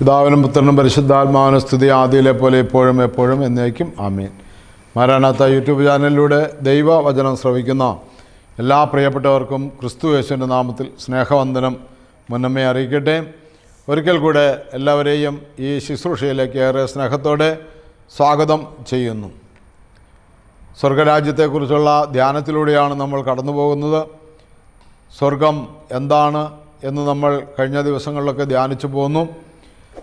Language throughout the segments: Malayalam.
പിതാവിനും പുത്രനും പരിശുദ്ധാത്മാവിനും സ്തുതി ആദ്യയിലെ പോലെ എപ്പോഴും എപ്പോഴും എന്നേക്കും ആമീൻ. മാരാനാത്ത യൂട്യൂബ് ചാനലിലൂടെ ദൈവവചനം ശ്രവിക്കുന്ന എല്ലാ പ്രിയപ്പെട്ടവർക്കും ക്രിസ്തു യേശുവിന്റെ നാമത്തിൽ സ്നേഹവന്ദനം മുന്നമ്മയെ അറിയിക്കട്ടെ. ഒരിക്കൽ കൂടെ എല്ലാവരെയും ഈ ശുശ്രൂഷയിലേക്ക് ഏറെ സ്നേഹത്തോടെ സ്വാഗതം ചെയ്യുന്നു. സ്വർഗരാജ്യത്തെക്കുറിച്ചുള്ള ധ്യാനത്തിലൂടെയാണ് നമ്മൾ കടന്നു പോകുന്നത് സ്വർഗം എന്താണ് എന്ന് നമ്മൾ കഴിഞ്ഞ ദിവസങ്ങളിലൊക്കെ ധ്യാനിച്ചു പോന്നു.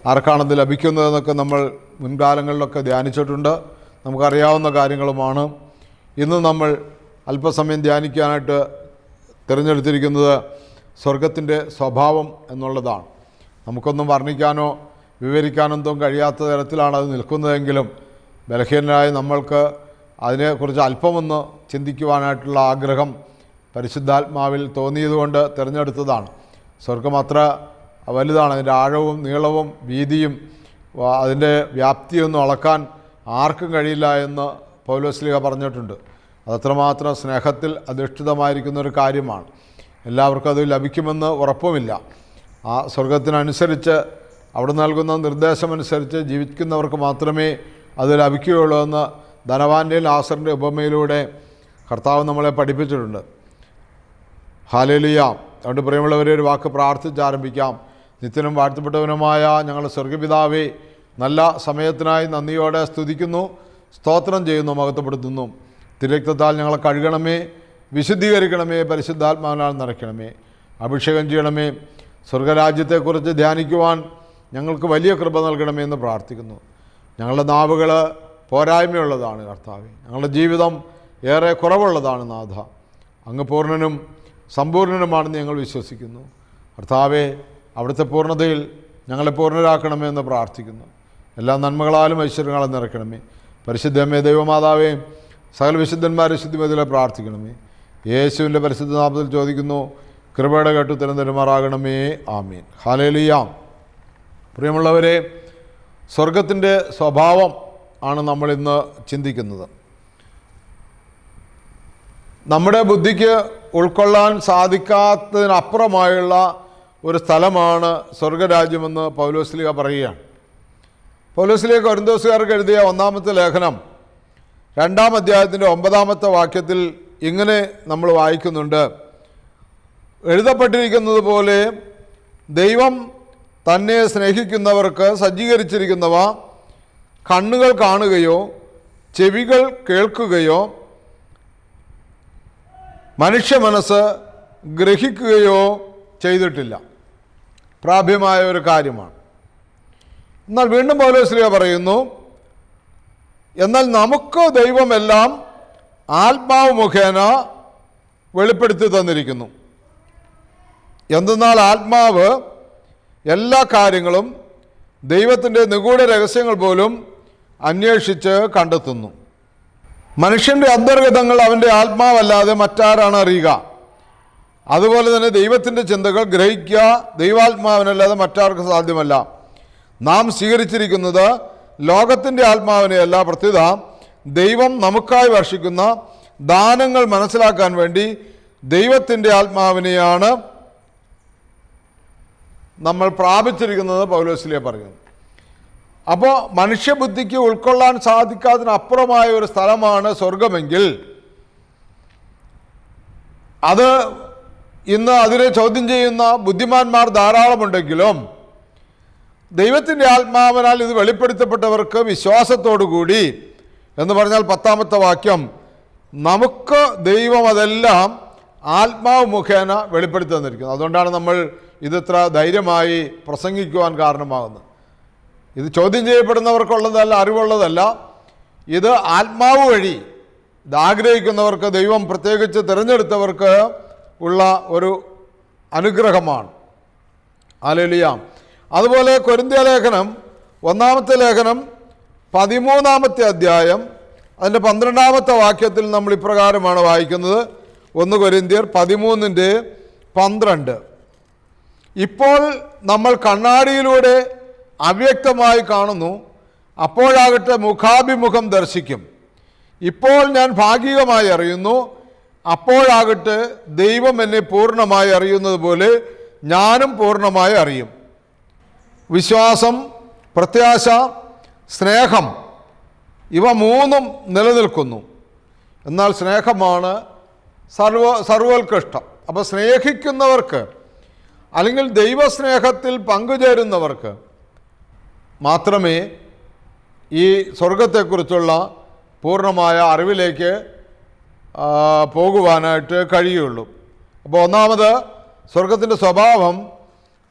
ആർക്കാണത് ലഭിക്കുന്നതെന്നൊക്കെ നമ്മൾ മുൻകാലങ്ങളിലൊക്കെ ധ്യാനിച്ചിട്ടുണ്ട്. നമുക്കറിയാവുന്ന കാര്യങ്ങളുമാണ്. ഇന്ന് നമ്മൾ അല്പസമയം ധ്യാനിക്കാനായിട്ട് തിരഞ്ഞെടുത്തിരിക്കുന്നത് സ്വർഗത്തിന്റെ സ്വഭാവം എന്നുള്ളതാണ്. നമുക്കൊന്നും വർണിക്കാനോ വിവരിക്കാനൊന്നും കഴിയാത്ത തരത്തിലാണ് അത് നിൽക്കുന്നതെങ്കിലും ബലഹീനരായ നമ്മൾക്ക് അതിനെക്കുറിച്ച് അല്പമൊന്ന് ചിന്തിക്കുവാനായിട്ടുള്ള ആഗ്രഹം പരിശുദ്ധാത്മാവിൽ തോന്നിയതുകൊണ്ട് തിരഞ്ഞെടുത്തതാണ്. സ്വർഗം അത്ര വലുതാണ്. അതിന്റെ ആഴവും നീളവും വീതിയും അതിന്റെ വ്യാപ്തിയൊന്നും അളക്കാൻ ആർക്കും കഴിയില്ല എന്ന് പൗലോസ്ലിഹ പറഞ്ഞിട്ടുണ്ട്. അതത്രമാത്രം സ്നേഹത്തിൽ അധിഷ്ഠിതമായിരിക്കുന്ന ഒരു കാര്യമാണ്. എല്ലാവർക്കും അത് ലഭിക്കുമെന്ന് ഉറപ്പുമില്ല. ആ സ്വർഗത്തിനനുസരിച്ച് അവിടെ നൽകുന്ന നിർദ്ദേശമനുസരിച്ച് ജീവിക്കുന്നവർക്ക് മാത്രമേ അത് ലഭിക്കുകയുള്ളൂ എന്ന് ധനവാന്റെയും ലാസറിന്റെ ഉപമയിലൂടെ കർത്താവ് നമ്മളെ പഠിപ്പിച്ചിട്ടുണ്ട്. ഹാലേലിയ. അതുകൊണ്ട് പ്രിയമുള്ളവരെ ഒരു വാക്ക് പ്രാർത്ഥിച്ച് ആരംഭിക്കാം. നിത്യനും വാഴ്ത്തപ്പെട്ടവനുമായ ഞങ്ങൾ സ്വർഗപിതാവേ നല്ല സമയത്തിനായി നന്ദിയോടെ സ്തുതിക്കുന്നു സ്തോത്രം ചെയ്യുന്നു മഹത്വപ്പെടുത്തുന്നു. തിരക്തത്താൽ ഞങ്ങളെ കഴുകണമേ വിശുദ്ധീകരിക്കണമേ പരിശുദ്ധാത്മാവിനാൽ നിറയ്ക്കണമേ അഭിഷേകം ചെയ്യണമേ സ്വർഗരാജ്യത്തെക്കുറിച്ച് ധ്യാനിക്കുവാൻ ഞങ്ങൾക്ക് വലിയ കൃപ നൽകണമേ എന്ന് പ്രാർത്ഥിക്കുന്നു. ഞങ്ങളുടെ നാവുകൾ പോരായ്മയുള്ളതാണ് കർത്താവ്. ഞങ്ങളുടെ ജീവിതം ഏറെ കുറവുള്ളതാണ് നാഥ. അങ്ങ് പൂർണനും സമ്പൂർണനുമാണെന്ന് ഞങ്ങൾ വിശ്വസിക്കുന്നു. കർത്താവെ അവിടുത്തെ പൂർണതയിൽ ഞങ്ങളെ പൂർണരാക്കണമെന്ന് പ്രാർത്ഥിക്കുന്നു. എല്ലാ നന്മകളാലും ഐശ്വര്യങ്ങളും നിറയ്ക്കണമേ. പരിശുദ്ധമേ ദൈവമാതാവേ സകല വിശുദ്ധന്മാരെ ശുദ്ധിമതിലെ പ്രാർത്ഥിക്കണമേ. യേശുവിന്റെ പരിശുദ്ധ നാമത്തിൽ ചോദിക്കുന്നു കൃപയുടെ കേട്ടു തിരുമാറാകണമേ ആമീൻ. ഹാലേലിയാം പ്രിയമുള്ളവരെ സ്വർഗത്തിന്റെ സ്വഭാവം ആണ് നമ്മളിന്ന് ചിന്തിക്കുന്നത്. നമ്മുടെ ബുദ്ധിക്ക് ഉൾക്കൊള്ളാൻ സാധിക്കാത്തതിനപ്പുറമായുള്ള ഒരു സ്ഥലമാണ് സ്വർഗരാജ്യമെന്ന് പൗലോസ്ലിക പറയുകയാണ്. പൗലോസ്ലിക കൊരിന്തോസുകാർക്ക് എഴുതിയ ഒന്നാമത്തെ ലേഖനം രണ്ടാം അധ്യായത്തിന്റെ ഒമ്പതാമത്തെ വാക്യത്തിൽ ഇങ്ങനെ നമ്മൾ വായിക്കുന്നുണ്ട്. എഴുതപ്പെട്ടിരിക്കുന്നത് പോലെ ദൈവം തന്നെ സ്നേഹിക്കുന്നവർക്ക് സജ്ജീകരിച്ചിരിക്കുന്നവ കണ്ണുകൾ കാണുകയോ ചെവികൾ കേൾക്കുകയോ മനുഷ്യ മനസ്സ് ഗ്രഹിക്കുകയോ ചെയ്തിട്ടില്ല. പ്രാപ്യമായ ഒരു കാര്യമാണ്. എന്നാൽ വീണ്ടും പൗലോസ്ലിയ പറയുന്നു എന്നാൽ നമുക്ക് ദൈവമെല്ലാം ആത്മാവ് മുഖേന വെളിപ്പെടുത്തി തന്നിരിക്കുന്നു. എന്തെന്നാൽ ആത്മാവ് എല്ലാ കാര്യങ്ങളും ദൈവത്തിന്റെ നിഗൂഢ രഹസ്യങ്ങൾ പോലും അന്വേഷിച്ച് കണ്ടെത്തുന്നു. മനുഷ്യന്റെ അന്തർഗതങ്ങൾ അവന്റെ ആത്മാവല്ലാതെ മറ്റാരാണ് അറിയുക? അതുപോലെ തന്നെ ദൈവത്തിന്റെ ചിന്തകൾ ഗ്രഹിക്കുക ദൈവാത്മാവിനല്ലാതെ മറ്റാർക്ക് സാധ്യമല്ല. നാം സ്വീകരിച്ചിരിക്കുന്നത് ലോകത്തിന്റെ ആത്മാവിനെയല്ല പ്രത്യുത ദൈവം നമുക്കായി വർഷിക്കുന്ന ദാനങ്ങൾ മനസ്സിലാക്കാൻ വേണ്ടി ദൈവത്തിന്റെ ആത്മാവിനെയാണ് നമ്മൾ പ്രാപിച്ചിരിക്കുന്നത് പൗലോസിലെ പറയുന്നു. അപ്പോൾ മനുഷ്യബുദ്ധിക്ക് ഉൾക്കൊള്ളാൻ സാധിക്കാതിനപ്പുറമായ ഒരു സ്ഥലമാണ് സ്വർഗമെങ്കിൽ അത് ഇന്ന് അതിനെ ചോദ്യം ചെയ്യുന്ന ബുദ്ധിമാന്മാർ ധാരാളമുണ്ടെങ്കിലും ദൈവത്തിന്റെ ആത്മാവിനാൽ ഇത് വെളിപ്പെടുത്തപ്പെട്ടവർക്ക് വിശ്വാസത്തോടുകൂടി എന്ന് പറഞ്ഞാൽ പത്താമത്തെ വാക്യം നമുക്ക് ദൈവം അതെല്ലാം ആത്മാവ് മുഖേന വെളിപ്പെടുത്തി തന്നിരിക്കുന്നത് അതുകൊണ്ടാണ് നമ്മൾ ഇതിത്ര ധൈര്യമായി പ്രസംഗിക്കുവാൻ കാരണമാകുന്നത്. ഇത് ചോദ്യം ചെയ്യപ്പെടുന്നവർക്കുള്ളതല്ല അറിവുള്ളതല്ല. ഇത് ആത്മാവ് വഴി ഇത് ആഗ്രഹിക്കുന്നവർക്ക് ദൈവം പ്രത്യേകിച്ച് തിരഞ്ഞെടുത്തവർക്ക് ഉള്ള ഒരു അനുഗ്രഹമാണ്. അലലിയാം അതുപോലെ കൊരിന്തിയ ലേഖനം ഒന്നാമത്തെ ലേഖനം പതിമൂന്നാമത്തെ അധ്യായം അതിന്റെ പന്ത്രണ്ടാമത്തെ വാക്യത്തിൽ നമ്മൾ ഇപ്രകാരമാണ് വായിക്കുന്നത്. ഒന്ന് കൊരിന്തിയർ പതിമൂന്നിന്റെ പന്ത്രണ്ട്. ഇപ്പോൾ നമ്മൾ കണ്ണാടിയിലൂടെ അവ്യക്തമായി കാണുന്നു അപ്പോഴാകട്ടെ മുഖാഭിമുഖം ദർശിക്കും. ഇപ്പോൾ ഞാൻ ഭാഗികമായി അറിയുന്നു അപ്പോഴാകട്ടെ ദൈവം എന്നെ പൂർണമായി അറിയുന്നത് പോലെ ഞാനും പൂർണമായി അറിയും. വിശ്വാസം പ്രത്യാശ സ്നേഹം ഇവ മൂന്നും നിലനിൽക്കുന്നു. എന്നാൽ സ്നേഹമാണ് സർവ സർവോത്കൃഷ്ടം. അപ്പോൾ സ്നേഹിക്കുന്നവർക്ക് അല്ലെങ്കിൽ ദൈവസ്നേഹത്തിൽ പങ്കുചേരുന്നവർക്ക് മാത്രമേ ഈ സ്വർഗത്തെക്കുറിച്ചുള്ള പൂർണമായ അറിവിലേക്ക് പോകുവാനായിട്ട് കഴിയുള്ളൂ. അപ്പോൾ ഒന്നാമത് സ്വർഗത്തിന്റെ സ്വഭാവം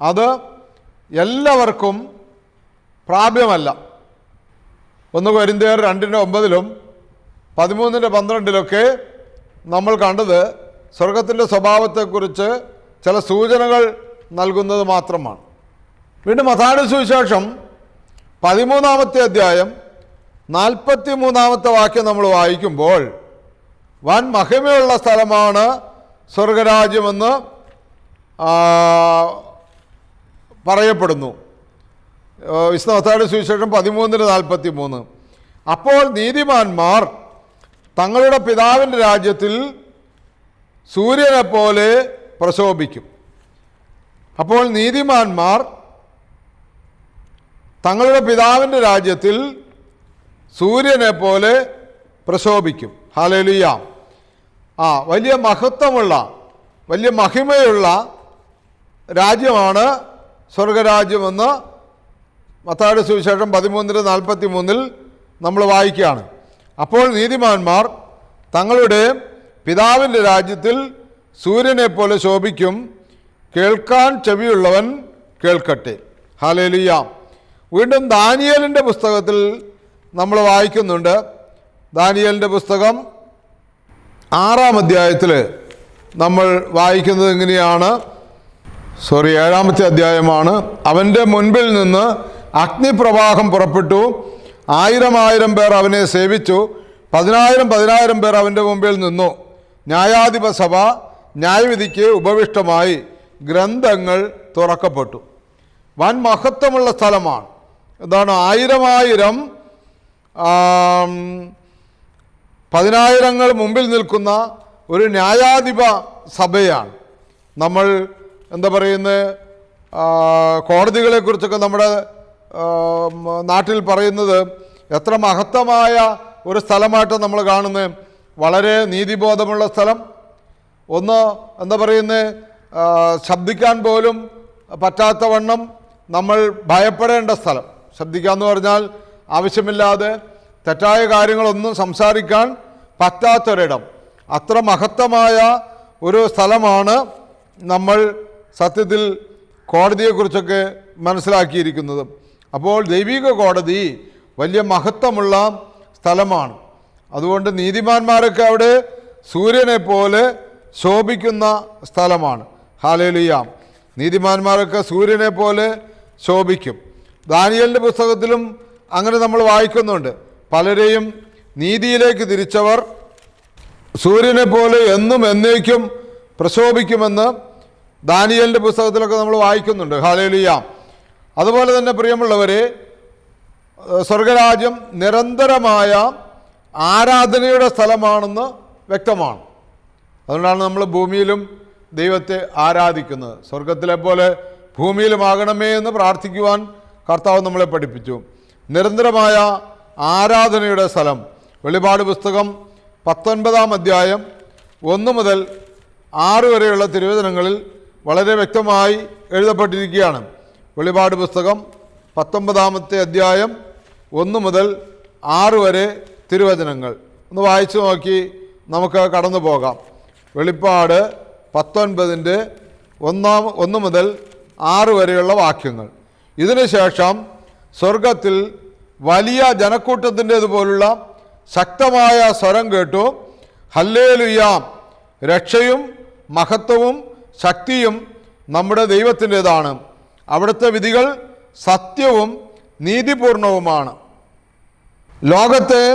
അത് എല്ലാവർക്കും പ്രാപ്യമല്ല. ഒന്ന് കരിന്തേർ രണ്ടിന്റെ ഒമ്പതിലും പതിമൂന്നിന്റെ പന്ത്രണ്ടിലൊക്കെ നമ്മൾ കണ്ടത് സ്വർഗത്തിന്റെ സ്വഭാവത്തെക്കുറിച്ച് ചില സൂചനകൾ നൽകുന്നത് മാത്രമാണ്. വീണ്ടും മഥാന സുവിശേഷം പതിമൂന്നാമത്തെ അധ്യായം നാൽപ്പത്തി മൂന്നാമത്തെ വാക്യം നമ്മൾ വായിക്കുമ്പോൾ വൻ മഹിമയുള്ള സ്ഥലമാണ് സ്വർഗരാജ്യമെന്ന് പറയപ്പെടുന്നു. മത്തായിയുടെ സുവിശേഷം പതിമൂന്നിന് നാൽപ്പത്തി മൂന്ന് അപ്പോൾ നീതിമാന്മാർ തങ്ങളുടെ പിതാവിന്റെ രാജ്യത്തിൽ സൂര്യനെ പോലെ പ്രശോഭിക്കും. അപ്പോൾ നീതിമാന്മാർ തങ്ങളുടെ പിതാവിന്റെ രാജ്യത്തിൽ സൂര്യനെ പോലെ പ്രശോഭിക്കും. ഹാലേലുയ. ആ വലിയ മഹത്വമുള്ള വലിയ മഹിമയുള്ള രാജ്യമാണ് സ്വർഗരാജ്യമെന്ന് മത്തായുടെ സുവിശേഷം പതിമൂന്നിന് നാൽപ്പത്തി മൂന്നിൽ നമ്മൾ വായിക്കുകയാണ്. അപ്പോൾ നീതിമാന്മാർ തങ്ങളുടെ പിതാവിന്റെ രാജ്യത്തിൽ സൂര്യനെ പോലെ ശോഭിക്കും കേൾക്കാൻ ചെവിയുള്ളവൻ കേൾക്കട്ടെ. ഹാലേലിയ. വീണ്ടും ദാനിയലിന്റെ പുസ്തകത്തിൽ നമ്മൾ വായിക്കുന്നുണ്ട്. ദാനിയേലിന്റെ പുസ്തകം ആറാം അധ്യായത്തിൽ നമ്മൾ വായിക്കുന്നത് എങ്ങനെയാണ്? സോറി ഏഴാമത്തെ അധ്യായമാണ്. അവന്റെ മുൻപിൽ നിന്ന് അഗ്നിപ്രവാഹം പുറപ്പെട്ടു. ആയിരം ആയിരം പേർ അവനെ സേവിച്ചു. പതിനായിരം പതിനായിരം പേർ അവന്റെ മുമ്പിൽ നിന്നു. ന്യായാധിപ സഭ ന്യായവിധിക്ക് ഉപവിഷ്ടമായി. ഗ്രന്ഥങ്ങൾ തുറക്കപ്പെട്ടു. വൻ മഹത്വമുള്ള സ്ഥലമാണ്. എന്താണ്? ആയിരമായിരം പതിനായിരങ്ങൾ മുമ്പിൽ നിൽക്കുന്ന ഒരു ന്യായാധിപ സഭയാണ്. നമ്മൾ എന്താ പറയുന്നത് കോടതികളെക്കുറിച്ചൊക്കെ നമ്മുടെ നാട്ടിൽ പറയുന്നത് എത്ര മഹത്തമായ ഒരു സ്ഥലമായിട്ട് നമ്മൾ കാണുന്നത് വളരെ നീതിബോധമുള്ള സ്ഥലം. ഒന്ന് എന്താ പറയുന്നത് ശബ്ദിക്കാൻ പോലും പറ്റാത്ത വണ്ണം നമ്മൾ ഭയപ്പെടേണ്ട സ്ഥലം. ശബ്ദിക്കാന്ന് പറഞ്ഞാൽ ആവശ്യമില്ലാതെ തെറ്റായ കാര്യങ്ങളൊന്നും സംസാരിക്കാൻ പറ്റാത്തൊരിടം. അത്ര മഹത്തമായ ഒരു സ്ഥലമാണ് നമ്മൾ സത്യത്തിൽ കോടതിയെക്കുറിച്ചൊക്കെ മനസ്സിലാക്കിയിരിക്കുന്നത്. അപ്പോൾ ദൈവിക കോടതി വലിയ മഹത്വമുള്ള സ്ഥലമാണ്. അതുകൊണ്ട് നീതിമാന്മാരൊക്കെ അവിടെ സൂര്യനെ പോലെ ശോഭിക്കുന്ന സ്ഥലമാണ്. ഹാലേലിയ. നീതിമാന്മാരൊക്കെ സൂര്യനെ പോലെ ശോഭിക്കും. ദാനിയലിന്റെ പുസ്തകത്തിലും അങ്ങനെ നമ്മൾ വായിക്കുന്നുണ്ട്. പലരെയും നീതിയിലേക്ക് തിരിച്ചവർ സൂര്യനെ പോലെ എന്നും എന്നേക്കും പ്രശോഭിക്കുമെന്ന് ദാനിയലിന്റെ പുസ്തകത്തിലൊക്കെ നമ്മൾ വായിക്കുന്നുണ്ട്. ഹാലേലിയ അതുപോലെ തന്നെ പ്രിയമുള്ളവരെ സ്വർഗരാജ്യം നിരന്തരമായ ആരാധനയുടെ സ്ഥലമാണെന്ന് വ്യക്തമാണ്. അതുകൊണ്ടാണ് നമ്മൾ ഭൂമിയിലും ദൈവത്തെ ആരാധിക്കുന്നത്. സ്വർഗത്തിലെ പോലെ ഭൂമിയിലുമാകണമേ എന്ന് പ്രാർത്ഥിക്കുവാൻ കർത്താവ് നമ്മളെ പഠിപ്പിച്ചു. നിരന്തരമായ ആരാധനയുടെ സ്ഥലം. വെളിപാട് പുസ്തകം പത്തൊൻപതാം അധ്യായം ഒന്ന് മുതൽ ആറ് വരെയുള്ള തിരുവചനങ്ങളിൽ വളരെ വ്യക്തമായി എഴുതപ്പെട്ടിരിക്കുകയാണ്. വെളിപാട് പുസ്തകം പത്തൊമ്പതാമത്തെ അധ്യായം ഒന്ന് മുതൽ ആറ് വരെ തിരുവചനങ്ങൾ. ഒന്ന് വായിച്ചു നോക്കി നമുക്ക് കടന്നു പോകാം. വെളിപ്പാട് പത്തൊൻപതിന്റെ ഒന്നാം ഒന്ന് മുതൽ ആറ് വരെയുള്ള വാക്യങ്ങൾ. ഇതിനുശേഷം സ്വർഗത്തിൽ വലിയ ജനക്കൂട്ടത്തിന്റേതുപോലുള്ള ശക്തമായ സ്വരം കേട്ടു. ഹല്ലേലുയാം. രക്ഷയും മഹത്വവും ശക്തിയും നമ്മുടെ ദൈവത്തിന്റെതാണ്. അവിടുത്തെ വിധികൾ സത്യവും നീതിപൂർണവുമാണ്. ലോകത്തെ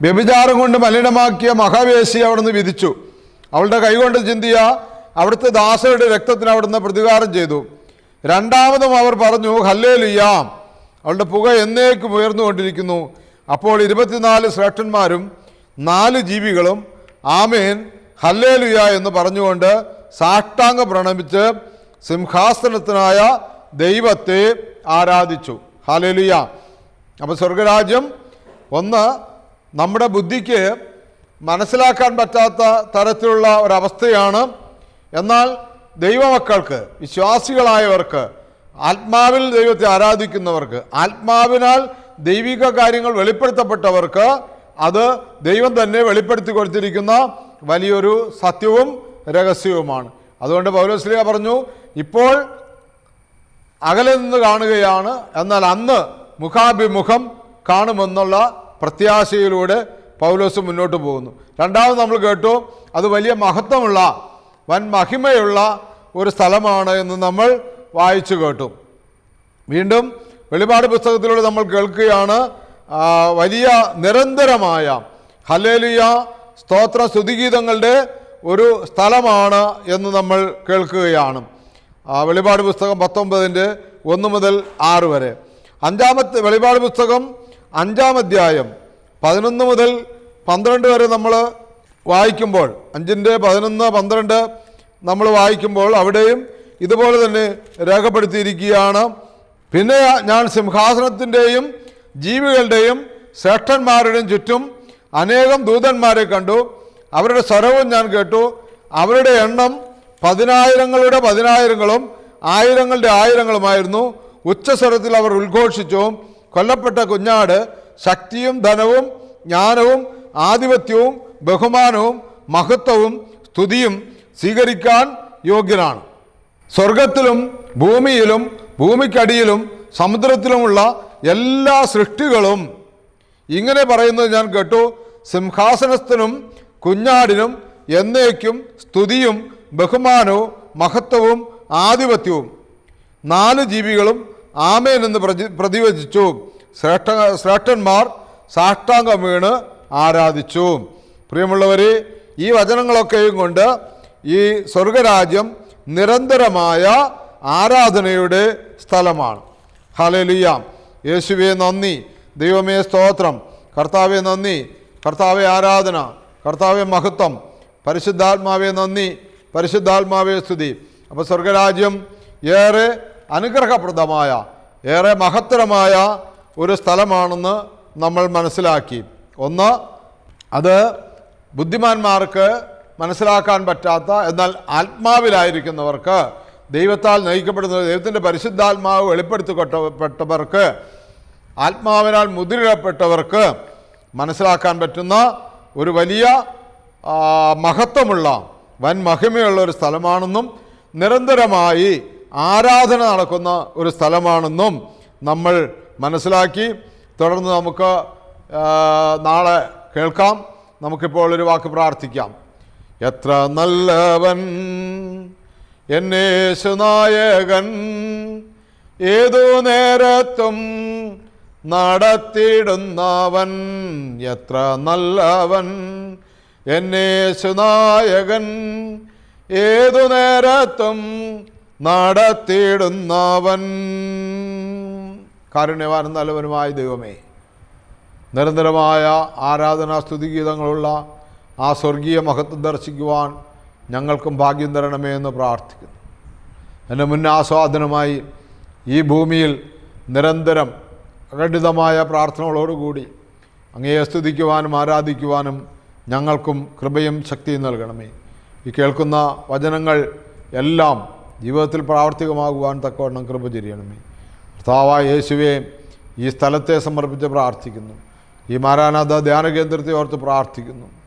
വ്യഭിചാരം കൊണ്ട് മലിനമാക്കിയ മഹാവേശി അവിടുന്ന് വിധിച്ചു. അവളുടെ കൈകൊണ്ട് ചിന്തിയ അവിടുത്തെ ദാസയുടെ രക്തത്തിന് അവിടുന്ന് പ്രതികാരം ചെയ്തു. രണ്ടാമതും അവർ പറഞ്ഞു ഹല്ലേലുയാം. അവളുടെ പുക എന്നേക്കും ഉയർന്നുകൊണ്ടിരിക്കുന്നു. അപ്പോൾ ഇരുപത്തിനാല് ശ്രേഷ്ഠന്മാരും നാല് ജീവികളും ആമേൻ ഹല്ലേലുയ എന്ന് പറഞ്ഞുകൊണ്ട് സാഷ്ടാംഗ പ്രണമിച്ച് സിംഹാസനത്തിനായ ദൈവത്തെ ആരാധിച്ചു. ഹാലേലുയ അപ്പോൾ സ്വർഗരാജ്യം ഒന്ന് നമ്മുടെ ബുദ്ധിക്ക് മനസ്സിലാക്കാൻ പറ്റാത്ത തരത്തിലുള്ള ഒരവസ്ഥയാണ്. എന്നാൽ ദൈവമക്കൾക്ക് വിശ്വാസികളായവർക്ക് ആത്മാവിൽ ദൈവത്തെ ആരാധിക്കുന്നവർക്ക് ആത്മാവിനാൽ ദൈവിക കാര്യങ്ങൾ വെളിപ്പെടുത്തപ്പെട്ടവർക്ക് അത് ദൈവം തന്നെ വെളിപ്പെടുത്തി കൊടുത്തിരിക്കുന്ന വലിയൊരു സത്യവും രഹസ്യവുമാണ്. അതുകൊണ്ട് പൗലോസ്ലിയ പറഞ്ഞു ഇപ്പോൾ അകലെ നിന്ന് കാണുകയാണ് എന്നാൽ അന്ന് മുഖാഭിമുഖം കാണുമെന്നുള്ള പ്രത്യാശയിലൂടെ പൗലോസ് മുന്നോട്ട് പോകുന്നു. രണ്ടാമത് നമ്മൾ കേട്ടു അത് വലിയ മഹത്വമുള്ള വൻ മഹിമയുള്ള ഒരു സ്ഥലമാണ് എന്ന് നമ്മൾ വായിച്ചു കേട്ടു. വീണ്ടും വെളിപാട് പുസ്തകത്തിലൂടെ നമ്മൾ കേൾക്കുകയാണ് വലിയ നിരന്തരമായ ഹലേലിയ സ്തോത്ര സ്തുതിഗീതങ്ങളുടെ ഒരു സ്ഥലമാണ് എന്ന് നമ്മൾ കേൾക്കുകയാണ്. വെളിപാട് പുസ്തകം പത്തൊമ്പതിന്റെ ഒന്ന് മുതൽ ആറ് വരെ. അഞ്ചാമത്തെ വെളിപാട് പുസ്തകം അഞ്ചാം അധ്യായം പതിനൊന്ന് മുതൽ പന്ത്രണ്ട് വരെ നമ്മൾ വായിക്കുമ്പോൾ അഞ്ചിന്റെ പതിനൊന്ന് പന്ത്രണ്ട് നമ്മൾ വായിക്കുമ്പോൾ അവിടെയും ഇതുപോലെ തന്നെ രേഖപ്പെടുത്തിയിരിക്കുകയാണ്. പിന്നെ ഞാൻ സിംഹാസനത്തിന്റെയും ജീവികളുടെയും ശ്രേഷ്ഠന്മാരുടെയും ചുറ്റും അനേകം ദൂതന്മാരെ കണ്ടു. അവരുടെ സ്വരവും ഞാൻ കേട്ടു. അവരുടെ എണ്ണം പതിനായിരങ്ങളുടെ പതിനായിരങ്ങളും ആയിരങ്ങളുടെ ആയിരങ്ങളുമായിരുന്നു. ഉച്ചസ്വരത്തിൽ അവർ ഉദ്ഘോഷിച്ചു കൊല്ലപ്പെട്ട കുഞ്ഞാട് ശക്തിയും ധനവും ജ്ഞാനവും ആധിപത്യവും ബഹുമാനവും മഹത്വവും സ്തുതിയും സ്വീകരിക്കാൻ യോഗ്യനാണ്. സ്വർഗത്തിലും ഭൂമിയിലും ഭൂമിക്കടിയിലും സമുദ്രത്തിലുമുള്ള എല്ലാ സൃഷ്ടികളും ഇങ്ങനെ പറയുന്നത് ഞാൻ കേട്ടു. സിംഹാസനസ്ഥനും കുഞ്ഞാടിനും എന്നേക്കും സ്തുതിയും ബഹുമാനവും മഹത്വവും ആധിപത്യവും. നാല് ജീവികളും ആമേൻ എന്ന് പ്രതി പ്രതിവചിച്ചു. ശ്രേഷ്ഠ ശ്രേഷ്ഠന്മാർ സാഷ്ടാംഗം വീണ് ആരാധിച്ചു. പ്രിയമുള്ളവരെ ഈ വചനങ്ങളൊക്കെയും കൊണ്ട് ഈ സ്വർഗരാജ്യം നിരന്തരമായ ആരാധനയുടെ സ്ഥലമാണ്. ഹലലുയാം യേശുവെ നന്ദി. ദൈവമേ സ്തോത്രം. കർത്താവെ നന്ദി. കർത്താവെ ആരാധന. കർത്താവെ മഹത്വം. പരിശുദ്ധാത്മാവെ നന്ദി. പരിശുദ്ധാത്മാവെ സ്തുതി. അപ്പോൾ സ്വർഗരാജ്യം ഏറെ അനുഗ്രഹപ്രദമായ ഏറെ മഹത്തരമായ ഒരു സ്ഥലമാണെന്ന് നമ്മൾ മനസ്സിലാക്കി. ഒന്ന് അത് ബുദ്ധിമാന്മാർക്ക് മനസ്സിലാക്കാൻ പറ്റാത്ത എന്നാൽ ആത്മാവിലായിരിക്കുന്നവർക്ക് ദൈവത്താൽ നയിക്കപ്പെടുന്ന ദൈവത്തിന്റെ പരിശുദ്ധാത്മാവ് വെളിപ്പെടുത്തപ്പെട്ടവർക്ക് ആത്മാവിനാൽ മുദ്രയിടപ്പെട്ടവർക്ക് മനസ്സിലാക്കാൻ പറ്റുന്ന ഒരു വലിയ മഹത്വമുള്ള വൻ മഹിമയുള്ള ഒരു സ്ഥലമാണെന്നും നിരന്തരമായി ആരാധന നടക്കുന്ന ഒരു സ്ഥലമാണെന്നും നമ്മൾ മനസ്സിലാക്കി. തുടർന്ന് നമുക്ക് നാളെ കേൾക്കാം. നമുക്കിപ്പോൾ ഒരു വാക്ക് പ്രാർത്ഥിക്കാം. എത്ര നല്ലവൻ എന്നേശുനായകൻ ഏതു നേരത്തും നടത്തിയിടുന്നവൻ എത്ര നല്ലവൻ. എന്നേശുനായകൻ ഏതു നേരത്തും നടത്തിയിടുന്നവൻ. കാരുണ്യവാനും നല്ലവനുമായ ദൈവമേ നിരന്തരമായ ആരാധനാ സ്തുതിഗീതങ്ങളുള്ള ആ സ്വർഗീയ മഹത്വം ദർശിക്കുവാൻ ഞങ്ങൾക്കും ഭാഗ്യം തരണമേ എന്ന് പ്രാർത്ഥിക്കുന്നു. എന്റെ മുന്നാസ്വാദനമായി ഈ ഭൂമിയിൽ നിരന്തരം അഖണ്ഡിതമായ പ്രാർത്ഥനകളോടുകൂടി അങ്ങയെ സ്തുതിക്കുവാനും ആരാധിക്കുവാനും ഞങ്ങൾക്കും കൃപയും ശക്തിയും നൽകണമേ. ഈ കേൾക്കുന്ന വചനങ്ങൾ എല്ലാം ജീവിതത്തിൽ പ്രാവർത്തികമാകുവാൻ തക്കവണ്ണം കൃപ ചെയ്യണമേ കർത്താവായ യേശുവെ ഈ സ്ഥലത്തെ സമർപ്പിച്ച് പ്രാർത്ഥിക്കുന്നു. ഈ മാരാനാഥ ധ്യാന കേന്ദ്രത്തെ ഓർത്ത് പ്രാർത്ഥിക്കുന്നു.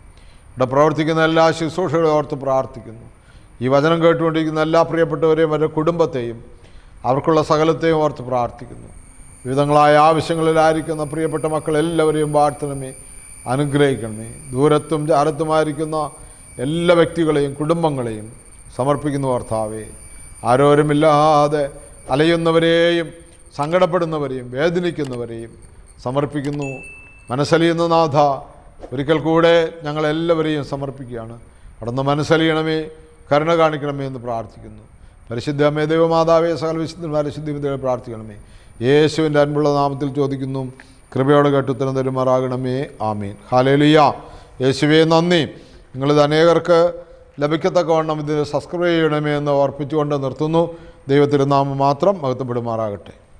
ഇവിടെ പ്രവർത്തിക്കുന്ന എല്ലാ ശുശ്രൂഷകളെ ഓർത്ത് പ്രാർത്ഥിക്കുന്നു. ഈ വചനം കേട്ടുകൊണ്ടിരിക്കുന്ന എല്ലാ പ്രിയപ്പെട്ടവരെയും അവരുടെ കുടുംബത്തെയും അവർക്കുള്ള സകലത്തെയും ഓർത്ത് പ്രാർത്ഥിക്കുന്നു. വിവിധങ്ങളായ ആവശ്യങ്ങളിലായിരിക്കുന്ന പ്രിയപ്പെട്ട മക്കൾ എല്ലാവരെയും വാഴ്ത്തണമേ അനുഗ്രഹിക്കണമേ. ദൂരത്തും ചാരത്തുമായിരിക്കുന്ന എല്ലാ വ്യക്തികളെയും കുടുംബങ്ങളെയും സമർപ്പിക്കുന്നു ഭർത്താവേ ആരോരുമില്ലാതെ അലയുന്നവരെയും സങ്കടപ്പെടുന്നവരെയും വേദനിക്കുന്നവരെയും സമർപ്പിക്കുന്നു. മനസ്സലിയുന്ന നാഥ ഒരിക്കൽ കൂടെ ഞങ്ങളെല്ലാവരെയും സമർപ്പിക്കുകയാണ്. അവിടുന്ന് മനസ്സലിയണമേ കരുണ കാണിക്കണമേ എന്ന് പ്രാർത്ഥിക്കുന്നു. പരിശുദ്ധ അമ്മേ ദൈവമാതാവേ സകല വിശുദ്ധന്മാരെ ശുദ്ധിവിദ്യകളെ പ്രാർത്ഥിക്കണമേ. യേശുവിന്റെ അൻപുള്ള നാമത്തിൽ ചോദിക്കുന്നു കൃപയോടെ കേട്ടുത്തരം തരുമാറാകണമേ. ആമീൻ. ഹാലേലിയ യേശുവേ നന്ദി. നിങ്ങളിത് അനേകർക്ക് ലഭിക്കത്തക്കവണ്ണം ഇത് സബ്സ്ക്രൈബ് ചെയ്യണമേ എന്ന് ഓർപ്പിച്ചുകൊണ്ട് നിർത്തുന്നു. ദൈവത്തിരുനാമം മാത്രം മഹത്വപ്പെടുമാറാകട്ടെ.